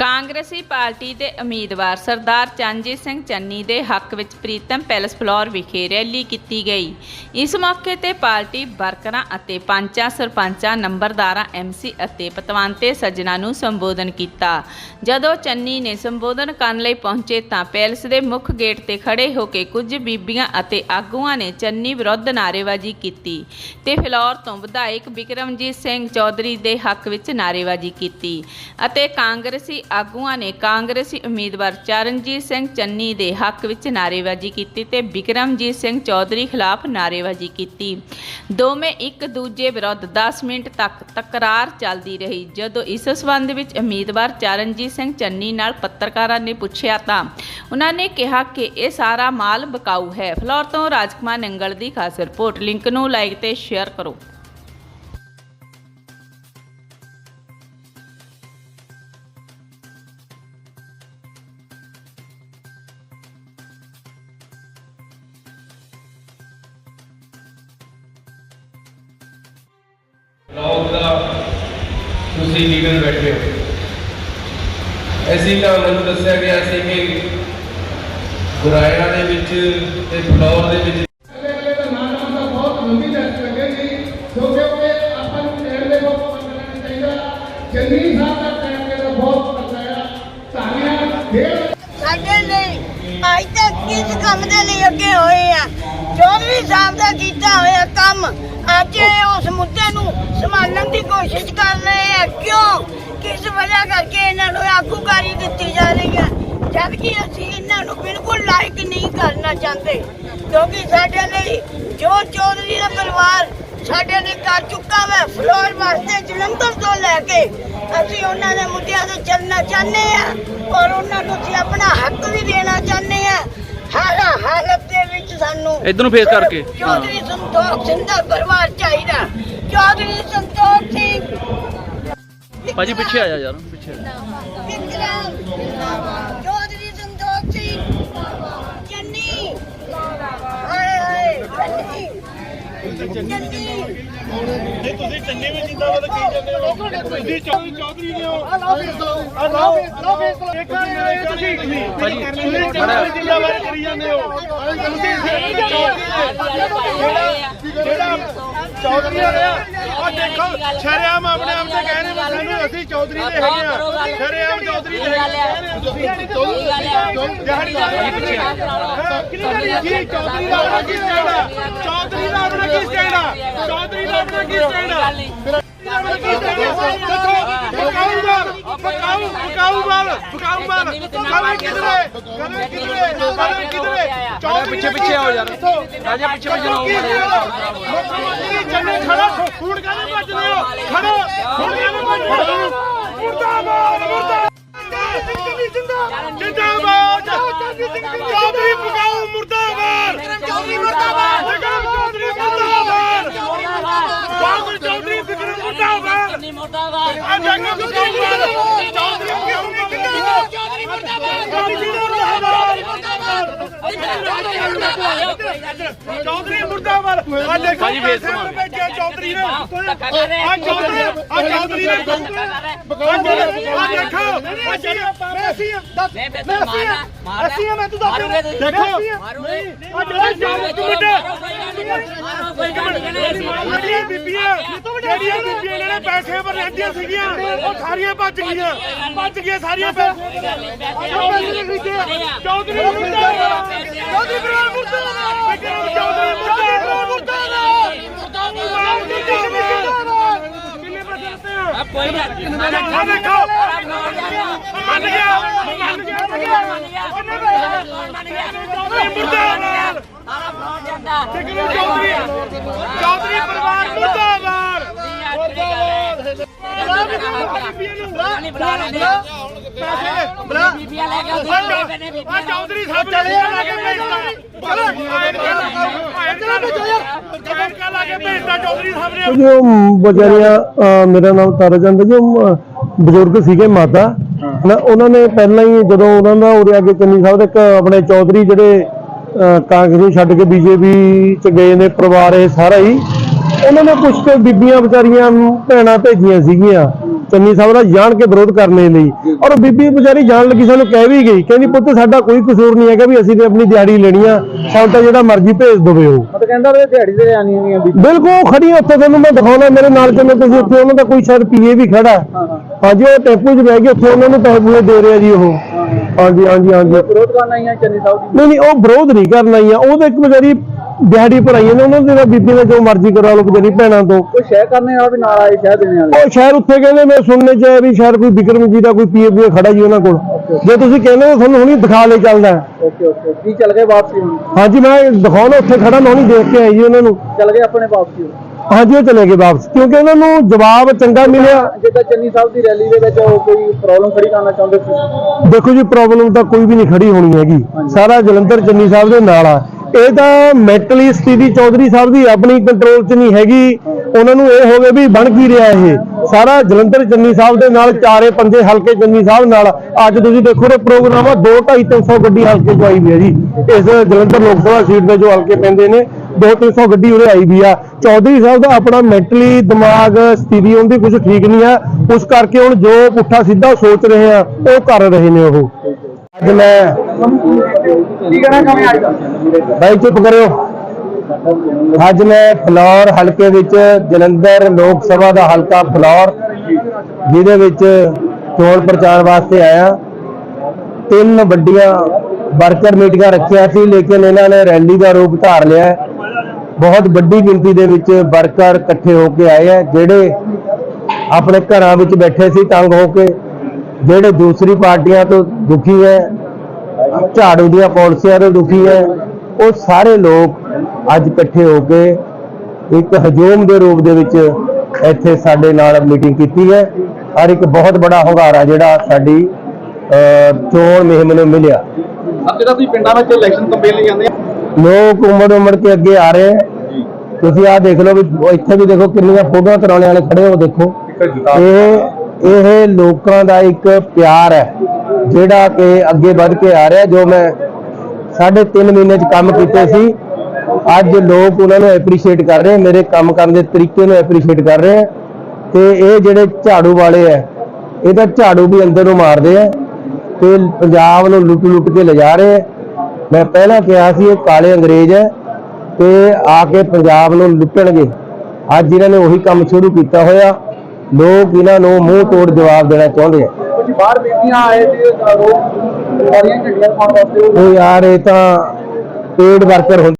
ਕਾਂਗਰਸੀ ਪਾਰਟੀ ਦੇ ਉਮੀਦਵਾਰ ਸਰਦਾਰ ਚੰਜੀਤ ਸਿੰਘ ਚੰਨੀ ਦੇ ਹੱਕ ਵਿੱਚ ਪ੍ਰੀਤਮ ਪੈਲਸ ਫਲੋਰ ਵਿਖੇ ਰੈਲੀ ਕੀਤੀ ਗਈ। ਇਸ ਮੌਕੇ ਤੇ ਪਾਰਟੀ ਵਰਕਰਾਂ ਅਤੇ ਪੰਚਾਂ ਸਰਪੰਚਾਂ, ਨੰਬਰਦਾਰਾਂ ਐਮਸੀ ਅਤੇ ਪਤਵੰਤੇ ਸੱਜਣਾ ਨੂੰ ਸੰਬੋਧਨ ਕੀਤਾ। ਜਦੋਂ ਚੰਨੀ ਨੇ ਸੰਬੋਧਨ ਕਰਨ ਲਈ ਪਹੁੰਚੇ ਤਾਂ ਪੈਲਸ ਦੇ ਮੁੱਖ ਗੇਟ ਤੇ ਖੜੇ ਹੋ ਕੇ ਕੁਝ ਬੀਬੀਆਂ ਅਤੇ ਆਗੂਆਂ ਨੇ ਚੰਨੀ ਵਿਰੁੱਧ ਨਾਅਰੇਬਾਜ਼ੀ ਕੀਤੀ ਤੇ ਫਲੋਰ ਤੋਂ ਵਿਧਾਇਕ ਬਿਕਰਮਜੀਤ ਸਿੰਘ ਚੌਧਰੀ ਦੇ ਹੱਕ ਵਿੱਚ ਨਾਅਰੇਬਾਜ਼ੀ ਕੀਤੀ ਅਤੇ ਕਾਂਗਰਸੀ ਆਗੂਆਂ ਨੇ ਕਾਂਗਰਸੀ ਉਮੀਦਵਾਰ ਚਰਨਜੀਤ ਸਿੰਘ ਚੰਨੀ ਦੇ ਹੱਕ ਵਿੱਚ ਨਾਅਰੇਬਾਜ਼ੀ ਕੀਤੀ ਤੇ ਬਿਕਰਮਜੀਤ ਸਿੰਘ ਚੌਧਰੀ ਖਿਲਾਫ ਨਾਅਰੇਬਾਜ਼ੀ ਕੀਤੀ। ਦੋਵੇਂ ਇੱਕ ਦੂਜੇ ਵਿਰੁੱਧ 10 ਮਿੰਟ ਤੱਕ ਤਕਰਾਰ ਚੱਲਦੀ ਰਹੀ। ਜਦੋਂ ਇਸ ਸਬੰਧ ਵਿੱਚ ਉਮੀਦਵਾਰ ਚਰਨਜੀਤ ਸਿੰਘ ਚੰਨੀ ਨਾਲ ਪੱਤਰਕਾਰਾਂ ਨੇ ਪੁੱਛਿਆ ਤਾਂ ਉਹਨਾਂ ਨੇ ਕਿਹਾ ਕਿ ਇਹ ਸਾਰਾ ਮਾਲ ਬਕਾਊ ਹੈ। ਫਲੋਰ ਤੋਂ ਰਾਜਕੁਮਾਰ ਨੰਗਲ ਦੀ ਖਾਸ ਰਿਪੋਰਟ। ਲਿੰਕ ਨੂੰ ਲਾਈਕ ਤੇ ਸ਼ੇਅਰ ਕਰੋ। ਤੁਸੀਂ ਲੀਡਰ ਬੈਠੇ ਹੋ। ਅਸੀਂ ਤਾਂ ਮੈਨੂੰ ਦੱਸਿਆ ਗਿਆ ਸੀ ਕਿ ਗੁਰਾਇਆ ਦੇ ਵਿੱਚ ਤੇ ਫਲੋਰ ਦੇ ਵਿੱਚ ਦਾ ਕੀਤਾ ਹੋਇਆ ਕੰਮ। ਅੱਜ ਇਹ ਉਸ ਮੁੱਦੇ ਨੂੰ ਸੰਭਾਲਣ ਦੀ ਕੋਸ਼ਿਸ਼ ਕਰ ਰਹੇ ਆ। ਕਿਉਂ? ਕਿਸ ਵਜ੍ਹਾ ਕਰਕੇ ਇਹਨਾਂ ਨੂੰ ਆਗੂਕਾਰੀ ਦਿੱਤੀ ਜਾ ਰਹੀ ਹੈ? ਜਦ ਕਿ ਅਸੀਂ ਇਹਨਾਂ ਨੂੰ ਬਿਲਕੁਲ ਲਾਇਕ ਨਹੀਂ ਕਰਨਾ ਚਾਹੁੰਦੇ। ਕਿਉਂਕਿ ਸਾਡੇ ਲਈ ਜੋ ਚੌਧਰੀ ਦਾ ਪਰਿਵਾਰ ਸਾਡੇ ਲਈ ਕਰ ਚੁੱਕਾ ਵਾ ਫਲੋਰ ਵਾਸਤੇ ਜਲੰਧਰ ਤੋਂ ਲੈ ਕੇ ਅਸੀਂ ਉਹਨਾਂ ਦੇ ਮੁੱਦਿਆਂ ਤੇ ਚੱਲਣਾ ਚਾਹੁੰਦੇ ਆ। ਔਰ ਉਹਨਾਂ ਨੂੰ ਅਸੀਂ ਆਪਣਾ ਹੱਕ ਵੀ ਦੇਣਾ ਚਾਹੁੰਦੇ ਆ। ਹਰ ਹਾਲਤ ਦੇ ਵਿੱਚ ਸਾਨੂੰ ਇੱਧਰ ਨੂੰ face ਕਰਕੇ। ਚੌਧਰੀ ਸੰਤੋਖ ਸਿੰਘ ਦਾ ਪਰਿਵਾਰ ਚਾਹੀਦਾ। ਚੌਧਰੀ ਸੰਤੋਖ ਸਿੰਘ। ਭਾਜੀ ਪਿੱਛੇ ਆ ਜਾ ਯਾਰ। ਨਹੀਂ ਤੁਸੀਂ ਚੰਨੇ ਵਿੱਚ ਜਿੰਦਾਬਾਦ ਕਹੀ ਜਾਂਦੇ ਹੋ? ਤੁਸੀਂ ਚੌਧਰੀ ਚੌਧਰੀ ਦੇ ਹੋ। ਆ ਲਾਓ ਆ ਲਾਓ। ਇੱਕ ਇਹ ਤੁਸੀਂ। ਭਾਜੀ, ਤੁਸੀਂ ਚੰਨੇ ਜਿੰਦਾਬਾਦ ਕਰੀ ਜਾਂਦੇ ਹੋ। ਤੁਸੀਂ ਜਿਹੜਾ ਜਿਹੜਾ ਚੌਧਰੀ ਵਾਲੇ ਆ। ਆ। ਦੇਖੋ ਸ਼ਰਿਆਮ ਆਪਣੇ ਆਪ ਤੇ ਕਹਿ ਰਹੇ ਨੇ ਸਾਨੂੰ ਅਸੀਂ ਚੌਧਰੀ ਦੇ ਹੈਗੇ ਆ। ਸ਼ਰਿਆਮ ਚੌਧਰੀ ਦੇ ਹੈਗੇ ਆ। ਤੁਸੀਂ ਦਿਹਾੜੀ ਦਾ ਕੀ ਚੌਧਰੀ ਦਾ ਕੀ ਚੌਧਰੀ ਪਿੱਛੇ ਪਿੱਛੇ ਆਓ ਯਾਰ ਰਾਜਾ ਪਿੱਛੇ ਪਿੱਛੇ ਆਓ ਮੁੱਖ ਮੰਤਰੀ ਚੰਨੇ ਖੜਾ ਹੁਣ ਕਾਹਦੇ ਭੱਜਦੇ ਹੋ ਖੜੋ ਹੁਣ ਕਾਹਦੇ ਭੱਜਦੇ ਹੋ ਮੁਰਦਾਬਾਦ ਮੁਰਦਾਬਾਦ ਜਿੰਦਾਬਾਦ ਚੌਧਰੀ ਪਕਾਓ ਮੁਰਦਾਬਾਦ ਚੌਧਰੀ ਮੁਰਦਾਬਾਦ ਵਿਕਰਮ ਚੌਧਰੀ ਮੁਰਦਾਬਾਦ ਬਾਬਰ ਚੌਧਰੀ ਵਿਕਰਮ ਮੁਰਦਾਬਾਦ ਚੰਨੀ ਮੁਰਦਾਬਾਦ ਆ ਜੱਗਾ ਮੁਰਦਾਬਾਦ ਚੌਧਰੀ ਮੁਰਦਾਬਾਦ ਚੌਧਰੀ ਭਾਜੀ ਫੇਸ ਪੈਸੇ ਘੁਮਾ। ਚੌਧਰੀ ਨੇ ਆ ਚੌਧਰੀ ਆ ਚੌਧਰੀ ਨੇ ਆ ਦੇਖੋ ਅਸੀਂ ਮੈਂ ਦੱਸ ਮੈਂ ਅਸੀਂ ਮੈਂ ਤੂੰ ਦੱਸ ਦੇਖੋ ਆ ਜਿਹੜਾ ਜਾਨ ਜਿਹੜੀਆਂ ਬੀਬੀਆਂ ਜਿਹੜੀਆਂ ਬੀਬੀਆਂ ਇਹਨਾਂ ਨੇ ਪੈਸੇ ਪਰ ਰਹਿੰਦੀਆਂ ਸੀਗੀਆਂ ਉਹ ਸਾਰੀਆਂ ਭੱਜ ਗਈਆਂ ਭੱਜ ਗਈਆਂ ਸਾਰੀਆਂ ਪੈਸੇ ਚੌਧਰੀ ਮੁਰਦਾਬਾਦ ਚੌਧਰੀ ਪਰਿਵਾਰ ਮੁਰਦਾਬਾਦ ਚੌਧਰੀ ਮੁਰਦਾਬਾਦ ਮੁਰਦਾਬਾਦ ਮੁਰਦਾਬਾਦ ਮੁਰਦਾਬਾਦ ਕਿੰਨੇ ਪੈਸੇ ਦਿੱਤੇ ਆ ਕੋਈ ਗੱਲ ਦੇਖੋ ਮੰਨ ਗਿਆ ਮੰਨ ਗਿਆ ਮੰਨ ਗਿਆ ਮੰਨ ਗਿਆ ਚੌਧਰੀ ਮੁਰਦਾਬਾਦ ਵਿਕਰਮ ਚੌਧਰੀ ਚੌਧਰੀ ਪਰਿਵਾਰ ਮੁਰਦਾਬਾਦ। ਆ ਚੌਧਰੀ ਸਾਹਿਬ ਚਲੇ ਲਾ ਕੇ ਭੇਜਦਾ ਚਲੋ ਲਾ ਕੇ ਭੇਜਦਾ ਚੌਧਰੀ ਸਾਹਿਬ ਨੇ ਜੋ ਬਜਰੀਆ ਮੇਰਾ ਨਾਮ ਤਾਰਾਚੰਦ ਜੋ ਬਜ਼ੁਰਗ ਸੀਗੇ ਮਾਤਾ। ਨਾ ਉਹਨਾਂ ਨੇ ਪਹਿਲਾਂ ਹੀ ਜਦੋਂ ਉਹਨਾਂ ਦਾ ਉਰੇ ਆ ਕੇ ਚੰਨੀ ਸਾਹਿਬ ਦੇ ਇੱਕ ਆਪਣੇ ਚੌਧਰੀ ਜਿਹੜੇ ਕਾਂਗਰਸ ਛੱਡ ਕੇ ਬੀਜੇਪੀ ਚ ਗਏ ਨੇ ਪਰਿਵਾਰ ਇਹ ਸਾਰਾ ਹੀ। ਉਹਨਾਂ ਨੇ ਕੁਝ ਕੁ ਬੀਬੀਆਂ ਵਿਚਾਰੀਆਂ ਨੂੰ ਭੈਣਾਂ ਭੇਜੀਆਂ ਸੀਗੀਆਂ। ਚੰਨੀ ਸਾਹਿਬ ਦਾ ਜਾਣ ਕੇ ਵਿਰੋਧ ਕਰਨੇ ਲਈ। ਔਰ ਉਹ ਬੀਬੀ ਵਿਚਾਰੀ ਜਾਣ ਲੱਗੀ ਸਾਨੂੰ ਕਹਿ ਵੀ ਗਈ ਕਹਿੰਦੀ ਪੁੱਤ ਸਾਡਾ ਕੋਈ ਕਸੂਰ ਨਹੀਂ ਹੈਗਾ ਵੀ ਅਸੀਂ ਤੇ ਆਪਣੀ ਦਿਹਾੜੀ ਲੈਣੀ ਆ। ਸਾਨੂੰ ਤਾਂ ਜਿਹੜਾ ਮਰਜ਼ੀ ਭੇਜ ਦਵੇ ਉਹ। ਮਤਲਬ ਕਹਿੰਦਾ ਵੀ ਦਿਹਾੜੀ ਤੇ ਆਣੀ ਨਹੀਂ ਆ ਬਿਲਕੁਲ ਉਹ ਖੜੀ ਉੱਥੇ ਤੁਹਾਨੂੰ ਮੈਂ ਦਿਖਾਉਣਾ ਮੇਰੇ ਨਾਲ ਚੱਲੋ ਤੁਸੀਂ ਉੱਥੇ ਉਹਨਾਂ ਦਾ ਕੋਈ ਸ਼ਾਇਦ ਪੀਏ ਵੀ ਖੜਾ। ਹੈ। ਹਾਂਜੀ ਉਹ ਟੈਂਪੂ 'ਚ ਬਹਿ ਕੇ ਉੱਥੇ ਉਹਨਾਂ ਨੂੰ ਪੈਸੇ ਪੂਸੇ ਦੇ ਰਿਹਾ ਜੀ ਉਹ। ਹਾਂਜੀ ਹਾਂਜੀ ਹਾਂਜੀ। ਵਿਰੋਧ ਕਰਨ ਆਈਆਂ ਚੰਨੀ ਸਾਹਿਬ ਦੀ ਨਹੀਂ ਨਹੀਂ ਉਹ ਵਿਰੋਧ ਨਹੀਂ ਕਰਨਾ ਹੀ ਆ ਉਹ ਤਾਂ ਇੱਕ ਵਿਚਾਰੀ ਦਿਹਾੜੀ ਭਰਾਈਆਂ ਨੇ ਉਹਨਾਂ ਦੇ ਤਾਂ ਬੀਬੀ ਨੇ ਜੋ ਮਰਜ਼ੀ ਕਰਵਾ ਲਓ ਵਿਚਾਰੀ ਭੈਣਾਂ ਤੋਂ। ਕੋਈ ਸ਼ਹਿ ਕਰਨੇ ਵਾਲਾ ਵੀ ਨਾਲ ਆਏ ਸ਼ਹਿ ਦੇਣੇ ਵਾਲੇ? ਉਹ ਸ਼ਾਇਦ ਉੱਥੇ ਕਹਿੰਦੇ ਮੈਂ ਸੁਣਨੇ ਚ ਆਇਆ ਵੀ ਸ਼ਾਇਦ ਕੋਈ ਵਿਕਰਮ ਜੀ ਦਾ ਕੋਈ ਪੀਏ ਪੀਏ ਖੜਾ ਜੀ ਉਹਨਾਂ ਕੋਲ। ਜੇ ਤੁਸੀਂ ਕਹਿੰਦੇ ਹੋ ਤੁਹਾਨੂੰ ਹੁਣੀ ਦਿਖਾ ਲੈ ਚੱਲਦਾ। Okay okay. ਕੀ ਚੱਲ ਗਏ ਵਾਪਸੀ ਹੁਣ? ਹਾਂਜੀ ਮੈਂ ਦਿਖਾਉਣਾ ਉੱਥੇ ਖੜਾ ਮੈਂ ਹੁਣੀ ਦੇਖ ਕੇ ਆਈ ਜੀ ਉਹਨਾਂ ਨੂੰ। ਚੱਲ ਗਏ ਆਪਣੇ ਵਾਪਸੀ। ਹਾਂਜੀ ਉਹ ਚਲੇ ਗਏ ਵਾਪਸ। ਕਿਉਂਕਿ ਉਹਨਾਂ ਨੂੰ ਜਵਾਬ ਚੰਗਾ ਮਿਲਿਆ। ਜਿੱਦਾਂ ਚੰਨੀ ਸਾਹਿਬ ਦੀ ਰੈਲੀ ਦੇ ਵਿੱਚ ਉਹ ਕੋਈ ਪ੍ਰੋਬਲਮ ਖੜੀ ਕਰਨਾ ਚਾਹੁੰਦੇ ਸੀ? ਦੇਖੋ ਜੀ ਪ੍ਰੋਬਲਮ ਤਾਂ ਕੋਈ ਵੀ ਨਹੀਂ ਖੜੀ ਹੋਣੀ ਹੈਗੀ। ਸਾਰਾ ਜਲੰਧਰ ਚੰਨੀ ਸਾਹਿਬ ਦੇ ਨਾਲ ਆ। ਇਹ ਤਾਂ ਮੈਂਟਲੀ ਸਥਿਤੀ ਚੌਧਰੀ ਸਾਹਿਬ ਦੀ ਆਪਣੀ ਕੰਟਰੋਲ 'ਚ ਨਹੀਂ ਹੈਗੀ। ਉਹਨਾਂ ਨੂੰ ਇਹ ਹੋਵੇ ਵੀ ਬਣ ਕੀ ਰਿਹਾ ਇਹ। ਸਾਰਾ ਜਲੰਧਰ ਚੰਨੀ ਸਾਹਿਬ ਦੇ ਨਾਲ ਚਾਰੇ ਪੰਜੇ ਹਲਕੇ ਚੰਨੀ ਸਾਹਿਬ ਨਾਲ। ਅੱਜ ਤੁਸੀਂ ਦੇਖੋ ਇਹ ਪ੍ਰੋਗਰਾਮ ਆ 2 2.5 300 ਗੱਡੀ ਹਲਕੇ 'ਚ ਆਈ ਵੀ ਹੈ ਜੀ। ਇਸ ਜਲੰਧਰ ਲੋਕ ਸਭਾ ਸੀਟ ਦੇ ਜੋ ਹਲਕੇ ਪੈਂਦੇ ਨੇ 2 300 ਗੱਡੀ ਉਰੇ ਆਈ ਵੀ ਆ। ਚੌਧਰੀ ਸਾਹਿਬ ਦਾ ਆਪਣਾ ਮੈਂਟਲੀ ਦਿਮਾਗ, ਸਥਿਤੀ ਉਹਦੀ ਕੁਝ ਠੀਕ ਨਹੀਂ ਆ। ਉਸ ਕਰਕੇ ਹੁਣ ਜੋ ਪੁੱਠਾ ਸਿੱਧਾ ਸੋਚ ਰਹੇ ਆ, ਉਹ ਕਰ ਰਹੇ ਨੇ ਉਹ। ਅੱਜ ਮੈਂ ਬਾਈ ਚੁੱਪ ਕਰਿਓ। ਅੱਜ ਮੈਂ ਫਲੌਰ ਹਲਕੇ ਵਿੱਚ ਜਲੰਧਰ ਲੋਕ ਸਭਾ ਦਾ ਹਲਕਾ ਫਲੌਰ, ਜਿਹਦੇ ਵਿੱਚ ਚੋਣ ਪ੍ਰਚਾਰ ਵਾਸਤੇ ਆਇਆ। ਤਿੰਨ ਵੱਡੀਆਂ ਵਰਕਰ ਮੀਟਿੰਗਾਂ ਰੱਖਿਆ ਸੀ, ਲੇਕਿਨ ਇਹਨਾਂ ਨੇ ਰੈਲੀ ਦਾ ਰੂਪ ਧਾਰ ਲਿਆ। ਬਹੁਤ ਵੱਡੀ ਗਿਣਤੀ ਦੇ ਵਿੱਚ ਵਰਕਰ ਇਕੱਠੇ ਹੋ ਕੇ ਆਏ ਆ, ਜਿਹੜੇ ਆਪਣੇ ਘਰਾਂ ਵਿੱਚ ਬੈਠੇ ਸੀ ਤੰਗ ਹੋ ਕੇ, ਜਿਹੜੇ ਦੂਸਰੀ ਪਾਰਟੀਆਂ ਤੋਂ ਦੁਖੀ ਹੈ, ਝਾੜੂ ਦੀਆਂ ਪਾਲਿਸੀਆਂ ਤੋਂ ਦੁਖੀ ਹੈ, ਉਹ ਸਾਰੇ ਲੋਕ ਅੱਜ ਇਕੱਠੇ ਹੋ ਕੇ ਇੱਕ ਹਜੂਮ ਦੇ ਰੂਪ ਦੇ ਵਿੱਚ ਇੱਥੇ ਸਾਡੇ ਨਾਲ ਮੀਟਿੰਗ ਕੀਤੀ ਹੈ। ਔਰ ਇੱਕ ਬਹੁਤ ਬੜਾ ਹੁੰਗਾਰਾ ਜਿਹੜਾ ਸਾਡੀ ਚੋਣ ਮੁਹਿੰਮ ਨੂੰ ਮਿਲਿਆ। ਅੱਜ ਜਿਹੜਾ ਤੁਸੀਂ ਪਿੰਡਾਂ ਵਿੱਚ ਇਲੈਕਸ਼ਨ ਕੰਪੇਨ ਲਈ ਜਾਂਦੇ ਆ। ਲੋਕ ਉਮੜ ਉਮੜ ਕੇ ਅੱਗੇ ਆ ਰਹੇ ਹੈ ਤੁਸੀਂ ਆਹ ਦੇਖ ਲਓ ਵੀ ਇੱਥੇ ਵੀ ਦੇਖੋ ਕਿੰਨੀਆਂ ਫੋਟੋਆਂ ਕਰਾਉਣੇ ਵਾਲੇ ਖੜੇ ਹੋ ਦੇਖੋ। ਇਹ ਇਹ ਲੋਕਾਂ ਦਾ ਇੱਕ ਪਿਆਰ ਹੈ ਜਿਹੜਾ ਕਿ ਅੱਗੇ ਵੱਧ ਕੇ ਆ ਰਿਹਾ। ਜੋ ਮੈਂ ਸਾਢੇ ਤਿੰਨ ਮਹੀਨੇ ਚ ਕੰਮ ਕੀਤੇ ਸੀ ਅੱਜ ਲੋਕ ਉਹਨਾਂ ਨੂੰ ਐਪਰੀਸ਼ੀਏਟ ਕਰ ਰਹੇ ਮੇਰੇ ਕੰਮ ਕਰਨ ਦੇ ਤਰੀਕੇ ਨੂੰ ਐਪਰੀਸ਼ੀਏਟ ਕਰ ਰਹੇ ਤੇ ਇਹ ਜਿਹੜੇ ਝਾੜੂ ਵਾਲੇ ਹੈ ਇਹ ਤਾਂ ਝਾੜੂ ਵੀ ਅੰਦਰ ਮਾਰਦੇ ਆ ਤੇ ਪੰਜਾਬ ਨੂੰ ਲੁੱਟ ਲੁੱਟ ਕੇ ਲਿਜਾ ਰਹੇ ਹੈ ਮੈਂ ਪਹਿਲਾਂ ਕਿਹਾ ਸੀ ਇਹ ਕਾਲੇ ਅੰਗਰੇਜ਼ ਹੈ ਤੇ ਆ ਕੇ ਪੰਜਾਬ ਨੂੰ ਲੁੱਟਣਗੇ। ਅੱਜ ਇਹਨਾਂ ਨੇ ਉਹੀ ਕੰਮ ਸ਼ੁਰੂ ਕੀਤਾ ਹੋਇਆ। ਲੋਕ ਇਹਨਾਂ ਨੂੰ ਮੂੰਹ ਤੋੜ ਜਵਾਬ ਦੇਣਾ ਚਾਹੁੰਦੇ ਆ। ਕੁਝ ਬਾਹਰ ਬੀਬੀਆਂ ਆਏ ਸੀ ਲੋਕ ਸਾਰੀਆਂ ਝੰਡੀਆਂ ਪਾਉਣ ਵਾਸਤੇ ਉਹ ਯਾਰ ਇਹ ਤਾਂ ਪੇਡ ਵਰਕਰ